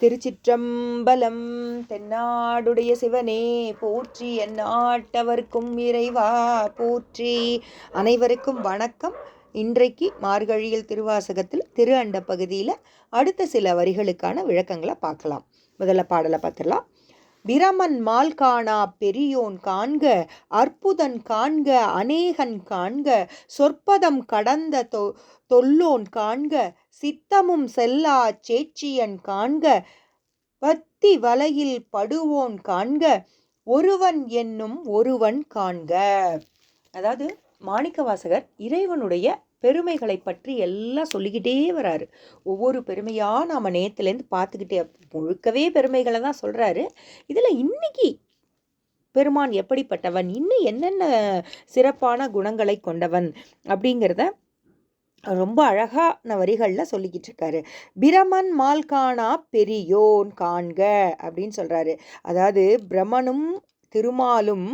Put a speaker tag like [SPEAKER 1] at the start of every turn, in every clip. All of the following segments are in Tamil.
[SPEAKER 1] திருச்சிற்றம்பலம் தென்னாடுடைய சிவனே போற்றி எந்நாட்டவர்க்கும் இறைவா போற்றி. அனைவருக்கும் வணக்கம். இன்றைக்கு மார்கழியில் திருவாசகத்தில் திரு அண்ட பகுதியில் அடுத்த சில வரிகளுக்கான விளக்கங்களை பார்க்கலாம். முதல்ல பாடலை பார்த்துடலாம். பிரமன் மால் காணா பெரியோன் காண்க அற்புதன் காண்க அநேகன் காண்க சொற்பதம் கடந்த தொ தொல்லோன் காண்க சித்தமும் செல்லா சேச்சியன் காண்க பத்தி வலையில் படுவோன் காண்க ஒருவன் என்னும் ஒருவன் காண்க. அதாவது மாணிக்கவாசகர் இறைவனுடைய பெருமைகளை பற்றி எல்லாம் சொல்லிக்கிட்டே வராரு. ஒவ்வொரு பெருமையாக நாம் நேற்றுலேருந்து பார்த்துக்கிட்டே முழுக்கவே பெருமைகளை தான் சொல்கிறாரு இதில் இன்னைக்கு பெருமான் எப்படிப்பட்டவன்? இன்னும் என்னென்ன சிறப்பான குணங்களை கொண்டவன்? அப்படிங்கிறத ரொம்ப அழகான வரிகளில் சொல்லிக்கிட்டு இருக்காரு. பிரமன் மால்கானா பெரியோன் காண்க அப்படின்னு சொல்கிறாரு அதாவது பிரமனும் திருமாலும்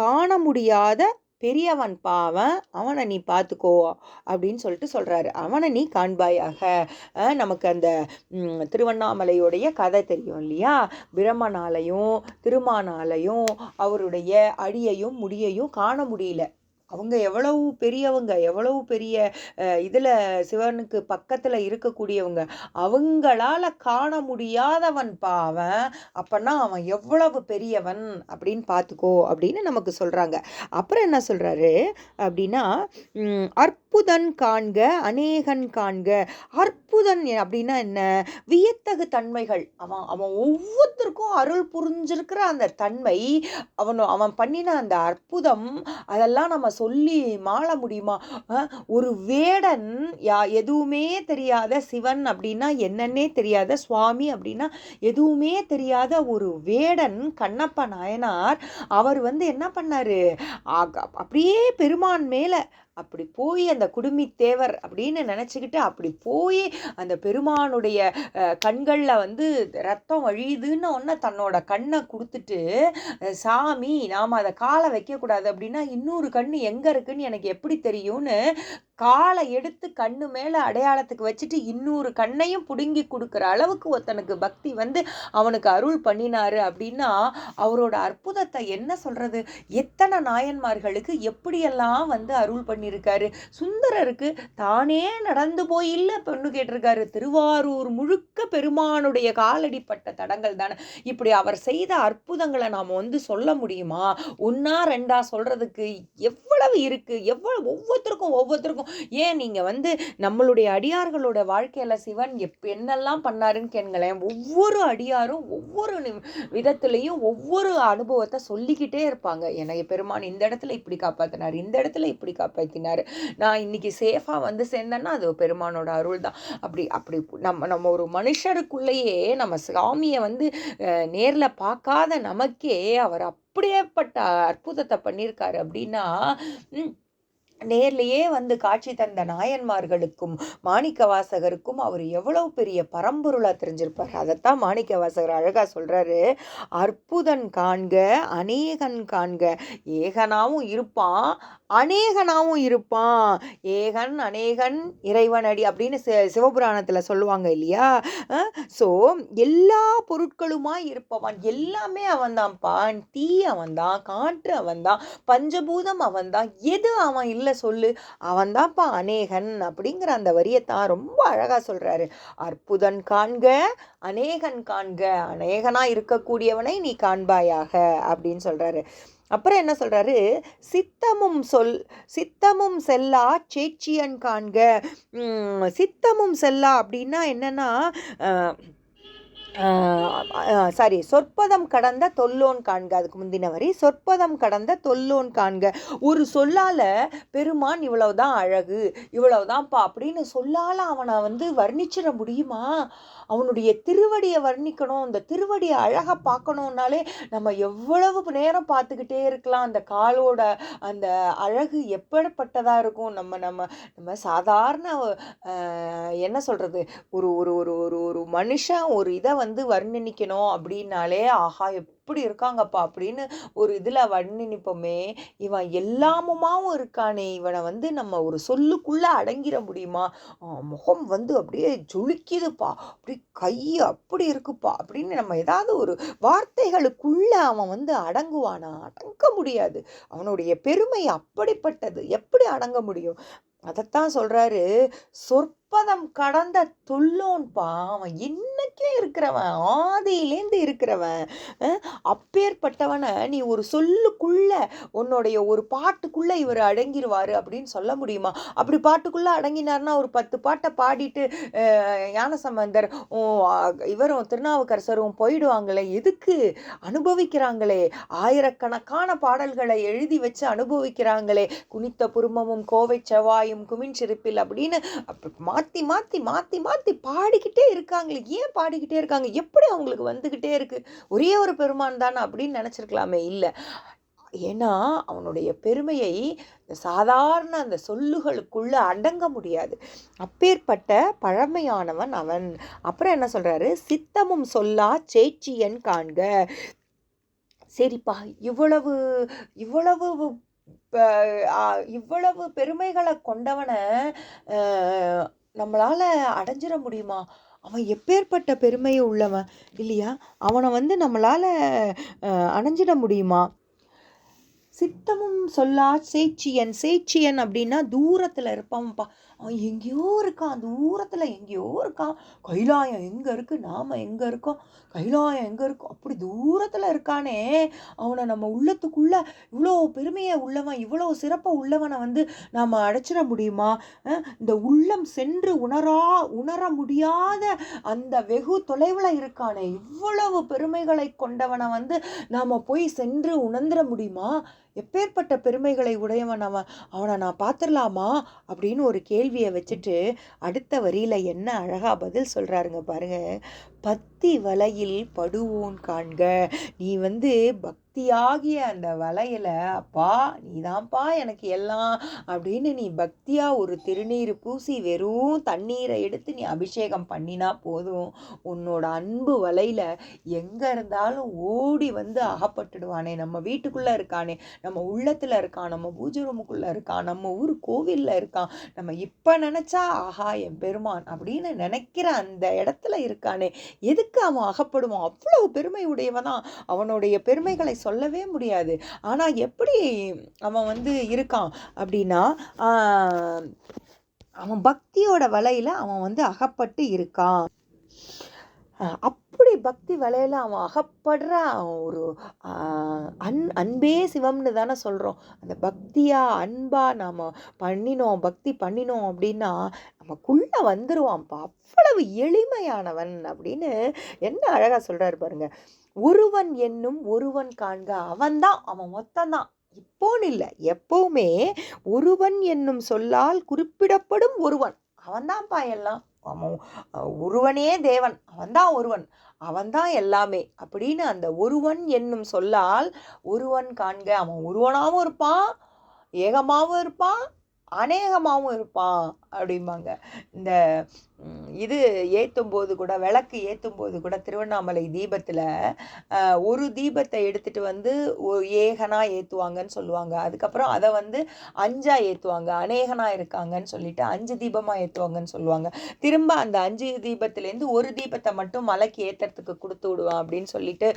[SPEAKER 1] காண முடியாத பெரியவன் பாவன் அவனை நீ பார்த்துக்கோ அப்படின்னு சொல்லிட்டு சொல்கிறாரு அவனை நீ காண்பாயாக. நமக்கு அந்த திருவண்ணாமலையுடைய கதை தெரியும் இல்லையா? பிரம்மனாலையும் திருமானாலையும் அவருடைய அடியையும் முடியையும் காண முடியல. அவங்க எவ்வளவு பெரியவங்க எவ்வளவு பெரிய இதில் சிவனுக்கு பக்கத்தில் இருக்கக்கூடியவங்க அவங்களால காண முடியாதவன் பாவன் அப்போன்னா அவன் எவ்வளவு பெரியவன் அப்படின்னு பார்த்துக்கோ அப்படின்னு நமக்கு சொல்கிறாங்க அப்புறம் என்ன சொல்கிறாரு அப்படின்னா அற்புதன் காண்க அநேகன் காண்க. அற்புதன் அப்படின்னா என்ன? வியத்தகு தன்மைகள். அவன் அவன் ஒவ்வொருத்தருக்கும் அருள் புரிஞ்சிருக்கிற அந்த தன்மை அவன் அவன் பண்ணின அந்த அற்புதம் அதெல்லாம் நம்ம சொல்லி மாள முடியுமா? ஒரு வேடன் யா எதுவுமே தெரியாத சிவன் அப்படின்னா என்னன்னே தெரியாத சுவாமி அப்படின்னா எதுவுமே தெரியாத ஒரு வேடன் கண்ணப்ப நாயனார் அவர் வந்து என்ன பண்ணார்? அப்படியே பெருமான் மேலே அப்படி போய் அந்த குடுமி தேவர் அப்படின்னு நினச்சிக்கிட்டு அப்படி போய் அந்த பெருமானுடைய கண்களில் வந்து ரத்தம் வழியுதுன்னு ஒன்று தன்னோட கண்ணை கொடுத்துட்டு சாமி நாம் அதை காலை வைக்கக்கூடாது அப்படின்னா இன்னொரு கண் எங்கே இருக்குன்னு எனக்கு எப்படி தெரியும்னு காலை எடுத்து கண்ணு மேலே அடையாளத்துக்கு வச்சுட்டு இன்னொரு கண்ணையும் பிடுங்கி கொடுக்குற அளவுக்கு ஒருத்தனுக்கு பக்தி வந்து அவனுக்கு அருள் பண்ணினாரு அப்படின்னா அவரோட அற்புதத்தை என்ன சொல்கிறது எத்தனை நாயன்மார்களுக்கு எப்படியெல்லாம் வந்து அருள் பண்ணியிருக்காரு சுந்தரருக்கு தானே நடந்து போய் இல்லை பொண்ணு கேட்டிருக்காரு. திருவாரூர் முழுக்க பெருமானுடைய காலடிப்பட்ட தடங்கள் தானே. இப்படி அவர் செய்த அற்புதங்களை நாம் வந்து சொல்ல முடியுமா? ஒன்றா ரெண்டா சொல்கிறதுக்கு எவ்வளவு இருக்குது எவ்வளவு ஒவ்வொருத்தருக்கும் ஒவ்வொருத்தருக்கும் ஏன் நீங்கள் வந்து நம்மளுடைய அடியார்களோட வாழ்க்கையில் சிவன் எப் என்னெல்லாம் பண்ணாருன்னு கேளுங்களேன். ஒவ்வொரு அடியாரும் ஒவ்வொரு விதத்துலேயும் ஒவ்வொரு அனுபவத்தை சொல்லிக்கிட்டே இருப்பாங்க. எனக்கு பெருமான் இந்த இடத்துல இப்படி காப்பாற்றினார் இந்த இடத்துல இப்படி காப்பாற்றினார் நான் இன்னைக்கு சேஃபாக வந்து சேர்ந்தேன்னா அது பெருமானோட அருள் தான் அப்படி அப்படி நம்ம நம்ம ஒரு மனுஷருக்குள்ளேயே நம்ம சாமியை வந்து நேரில் பார்க்காத நமக்கே அவர் அப்படியேப்பட்ட அற்புதத்தை பண்ணியிருக்காரு அப்படின்னா நேர்லேயே வந்து காட்சி தந்த நாயன்மார்களுக்கும் மாணிக்க வாசகருக்கும் அவர் எவ்வளவு பெரிய பரம்பொருளாக தெரிஞ்சிருப்பார். அதைத்தான் மாணிக்க வாசகர் அழகாக சொல்கிறாரு அற்புதன் காண்க அநேகன் காண்க ஏகனாவும் இருப்பான் அநேகனாவும் இருப்பான். ஏகன் அநேகன் இறைவனடி அப்படின்னு சிவபுராணத்தில் சொல்லுவாங்க இல்லையா? ஸோ எல்லா பொருட்களுமாய் இருப்பவன். எல்லாமே அவன் தான்ப்பா தீ அவன் தான் காற்று அவன் தான் பஞ்சபூதம் அவன் தான் எது அவன் இல்லை சொல்லு. அவன் தான்ப்பா அநேகன் அப்படிங்கிற அந்த வரியை தான் ரொம்ப அழகாக சொல்கிறாரு அற்புதன் காண்க அநேகன் காண்க அநேகனாக இருக்கக்கூடியவனை நீ காண்பாயாக அப்படின்னு சொல்கிறாரு அப்புறம் என்ன சொல்கிறாரு சித்தமும் சொல் சித்தமும் செல்லா சேச்சியன் காண்க. சித்தமும் செல்லா அப்படின்னா என்னென்னா சாரி சொற்பதம் கடந்த தொல்லோன் காண்க. அதுக்கு முந்தின வரி. சொற்பதம் கடந்த தொல்லோன் காண்க. ஒரு சொல்லால் பெருமான் இவ்வளவுதான் அழகு இவ்வளவுதான்ப்பா அப்படின்னு சொல்லால் அவனை வந்து வர்ணிச்சிட முடியுமா? அவனுடைய திருவடியை வர்ணிக்கணும் அந்த திருவடியை அழகாக பார்க்கணுன்னாலே நம்ம எவ்வளவு நேரம் பார்த்துக்கிட்டே இருக்கலாம். அந்த காலோட அந்த அழகு எப்படிப்பட்டதாக இருக்கும்? நம்ம நம்ம நம்ம சாதாரண என்ன சொல்கிறது ஒரு ஒரு ஒரு ஒரு ஒரு மனுஷன் ஒரு இதை வந்து வர்ணிக்கணும் அப்படின்னாலே ஆஹா எப்படி இருக்காங்கப்பா? அப்படின்னு ஒரு இதில் வர்ணிப்போமே இவன் எல்லாமுமாவும் இருக்கானே இவனை வந்து நம்ம ஒரு சொல்லுக்குள்ளே அடங்கிட முடியுமா? முகம் வந்து அப்படியே ஜொலிக்குதுப்பா அப்படி கை அப்படி இருக்குப்பா அப்படின்னு நம்ம ஏதாவது ஒரு வார்த்தைகளுக்குள்ளே அவன் வந்து அடங்குவானா? அடங்க முடியாது. அவனுடைய பெருமை அப்படிப்பட்டது. எப்படி அடங்க முடியும்? அதைத்தான் சொல்கிறாரு முப்பதம் கடந்த தொல்லோன்பா அவன் இன்னைக்கே இருக்கிறவன் ஆதியிலேருந்து இருக்கிறவன் அப்பேற்பட்டவனை நீ ஒரு சொல்லுக்குள்ள உன்னுடைய ஒரு பாட்டுக்குள்ள இவர் அடங்கிடுவார் அப்படின்னு சொல்ல முடியுமா? அப்படி பாட்டுக்குள்ள அடங்கினார்னா ஒரு பத்து பாட்டை பாடிட்டு ஞானசம்பந்தர் இவரும் திருநாவுக்கரசரும் போயிடுவாங்களே எதுக்கு அனுபவிக்கிறாங்களே? ஆயிரக்கணக்கான பாடல்களை எழுதி வச்சு அனுபவிக்கிறாங்களே குனித்த புருமமும் கோவை செவ்வாயும் குமின் சிரிப்பில் அப்படின்னு மாற்றி மாற்றி மாற்றி மாற்றி பாடிக்கிட்டே இருக்காங்களே. ஏன் பாடிக்கிட்டே இருக்காங்க? எப்படி அவங்களுக்கு வந்துக்கிட்டே இருக்குது ஒரே ஒரு பெருமான் தானே அப்படின்னு நினச்சிருக்கலாமே. இல்லை. ஏன்னா அவனுடைய பெருமையை சாதாரண அந்த சொல்லுகளுக்குள்ளே அடங்க முடியாது. அப்பேற்பட்ட பழமையானவன் அவன். அப்புறம் என்ன சொல்கிறாரு சித்தமும் சொல்லா சேச்சியன் காண்க. சரிப்பா இவ்வளவு இவ்வளவு இவ்வளவு பெருமைகளை கொண்டவனை நம்மளால் அடைஞ்சிட முடியுமா? அவன் எப்பேற்பட்ட பெருமையை உள்ளவன்? இல்லையா? அவனை வந்து நம்மளால் அணைஞ்சிட முடியுமா? சித்தமும் சொல்லா சேச்சியன் சேச்சியன் அப்படின்னா தூரத்தில் இருப்பான்ப்பா. எங்கேயோ இருக்கான். தூரத்தில் எங்கேயோ இருக்கான். கைலாயம் எங்கே இருக்குது நாம் எங்கே இருக்கோம்? கைலாயம் எங்கே இருக்கோம் அப்படி தூரத்தில் இருக்கானே. அவனை நம்ம உள்ளத்துக்குள்ளே இவ்வளோ பெருமையை உள்ளவன் இவ்வளோ சிறப்பை உள்ளவனை வந்து நாம் அடைச்சிட முடியுமா? இந்த உள்ளம் சென்று உணரா உணர முடியாத அந்த வெகு தொலைவில் இருக்கானே. இவ்வளவு பெருமைகளை கொண்டவனை வந்து நாம் போய் சென்று உணர்ந்துட முடியுமா? எப்பேற்பட்ட பெருமைகளை உடையவன் அவன்? அவனை நான் பார்த்துடலாமா? அப்படின்னு ஒரு கேள்வி கேள்வியை வச்சுட்டு அடுத்த வரியில் என்ன அழகாக பதில் சொல்கிறாருங்க பாருங்க. பத்தி வலையில் படுவோன் காண்க நீ வந்து பக் பக்தியாகிய அந்த வலையில் அப்பா நீ தான்ப்பா எனக்கு எல்லாம் அப்படின்னு நீ பக்தியாக ஒரு திருநீர் பூசி வெறும் தண்ணீரை எடுத்து நீ அபிஷேகம் பண்ணினா போதும். உன்னோட அன்பு வலையில் எங்கே இருந்தாலும் ஓடி வந்து அகப்பட்டுடுவானே. நம்ம வீட்டுக்குள்ளே இருக்கானே நம்ம உள்ளத்தில் இருக்கான் நம்ம பூஜை ரூமுக்குள்ளே இருக்கான் நம்ம ஊர் கோவிலில் இருக்கான் நம்ம இப்போ நினச்சா ஆஹா என் பெருமான் அப்படின்னு நினைக்கிற அந்த இடத்துல இருக்கானே. எதுக்கு அவன் அகப்படுவான்? அவ்வளவு பெருமை உடையவன். தான் அவனுடைய பெருமைகளை சொல்லவே முடியாது. ஆனால் எப்படி அவன் வந்து இருக்கான் அப்படின்னா அவன் பக்தியோட வலையில் அவன் வந்து அகப்பட்டு இருக்கான். அப்படி பக்தி வலையில் அவன் அகப்படுற ஒரு அன் அன்பே சிவம்னு தானே சொல்கிறோம் அந்த பக்தியாக அன்பாக நாம் பண்ணினோம் பக்தி பண்ணினோம் அப்படின்னா நமக்குள்ளே வந்துடுவான்ப்பா அவ்வளவு எளிமையானவன் அப்படின்னு என்ன அழகாக சொல்கிறாரு பாருங்கள் ஒருவன் என்னும் ஒருவன் காண்க அவன்தான் அவன் மொத்தந்தான். இப்போன்னு இல்லை எப்போவுமே ஒருவன் என்னும் சொல்லால் குறிப்பிடப்படும் ஒருவன். அவன்தான்ப்பா எல்லாம். அவன் ஒருவனே தேவன் அவன்தான் ஒருவன் அவன்தான் எல்லாமே அப்படின்னு அந்த ஒருவன் என்னும் சொல்லால் ஒருவன் காண்க. அவன் ஒருவனாகவும் இருப்பான் ஏகமாகவும் இருப்பான் அநேகமாகவும் இருப்பான் அப்படிம்பாங்க. இந்த இது ஏற்றும் போது கூட விளக்கு ஏற்றும் போது கூட திருவண்ணாமலை தீபத்தில் ஒரு தீபத்தை எடுத்துகிட்டு வந்து ஏகனாக ஏற்றுவாங்கன்னு சொல்லுவாங்க. அதுக்கப்புறம் அதை வந்து அஞ்சாக ஏற்றுவாங்க அநேகனாக இருக்காங்கன்னு சொல்லிட்டு அஞ்சு தீபமாக ஏற்றுவாங்கன்னு சொல்லுவாங்க. திரும்ப அந்த அஞ்சு தீபத்துலேருந்து ஒரு தீபத்தை மட்டும் மலைக்கு ஏற்றுறதுக்கு கொடுத்து விடுவான் அப்படின்னு சொல்லிட்டு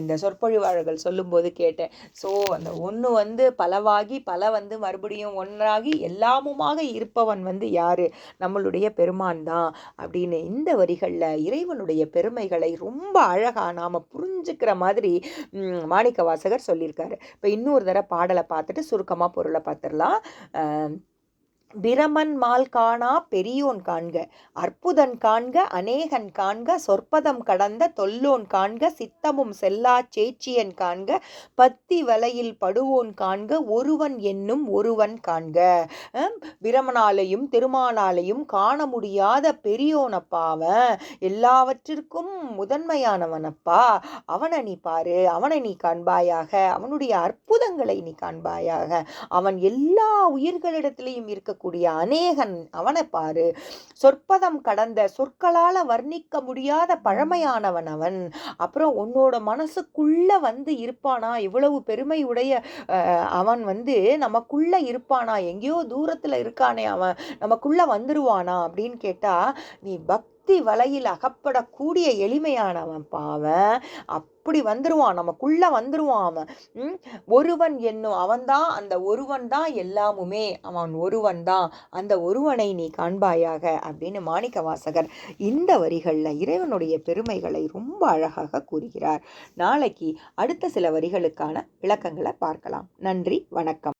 [SPEAKER 1] இந்த சொற்பொழிவாளர்கள் சொல்லும்போது கேட்டேன். ஸோ அந்த ஒன்று வந்து பலவாகி பல வந்து மறுபடியும் ஒன்றாகி எல்லாமுமாக இருப்பவன் வந்து யார்? நம்மளுடைய பெருமான் தான். அப்படின்னு இந்த வரிகளில் இறைவனுடைய பெருமைகளை ரொம்ப அழகாக நாம் புரிஞ்சுக்கிற மாதிரி மாணிக்க வாசகர் சொல்லியிருக்காரு. இப்போ இன்னொரு தடவை பாடலை பார்த்துட்டு சுருக்கமாக பொருளை பார்த்துடலாம். பிரமன் மால் காணா பெரியோன் காண்க அற்புதன் காண்க அநேகன் காண்க சொற்பதம் கடந்த தொல்லோன் காண்க சித்தமும் செல்லா சேச்சியன் காண்க பத்தி வலையில் படுவோன் காண்க ஒருவன் என்னும் ஒருவன் காண்க. பிரமனாலையும் திருமாலாலையும் காண முடியாத பெரியோனப்பாவன் எல்லாவற்றிற்கும் முதன்மையானவனப்பா. அவனை நீ பாரு அவனை நீ காண்பாயாக அவனுடைய அற்புதங்களை நீ காண்பாயாக அவன் எல்லா உயிர்களிடத்திலையும் இருக்க இருக்கக்கூடிய அநேகன் அவனை பாரு. சொற்பதம் கடந்த சொற்களால் வர்ணிக்க முடியாத பழமையானவன் அவன். அப்புறம் உன்னோட மனசுக்குள்ள வந்து இருப்பானா? இவ்வளவு பெருமையுடைய அவன் வந்து நமக்குள்ள இருப்பானா? எங்கேயோ தூரத்தில் இருக்கானே அவன். நமக்குள்ள வந்துருவானா? அப்படின்னு கேட்டா நீ பக் பக்தி வலையில் அகப்படக்கூடிய எளிமையானவன் பாவன். அப்படி வந்துடுவான் நமக்குள்ள வந்துடுவான் அவன். ம்? ஒருவன் என்னும் அவன்தான் அந்த ஒருவன் தான் எல்லாமுமே. அவன் ஒருவன் தான் அந்த ஒருவனை நீ காண்பாயாக அப்படின்னு மாணிக்க வாசகர் இந்த வரிகளில் இறைவனுடைய பெருமைகளை ரொம்ப அழகாக கூறுகிறார். நாளைக்கு அடுத்த சில வரிகளுக்கான விளக்கங்களை பார்க்கலாம். நன்றி வணக்கம்.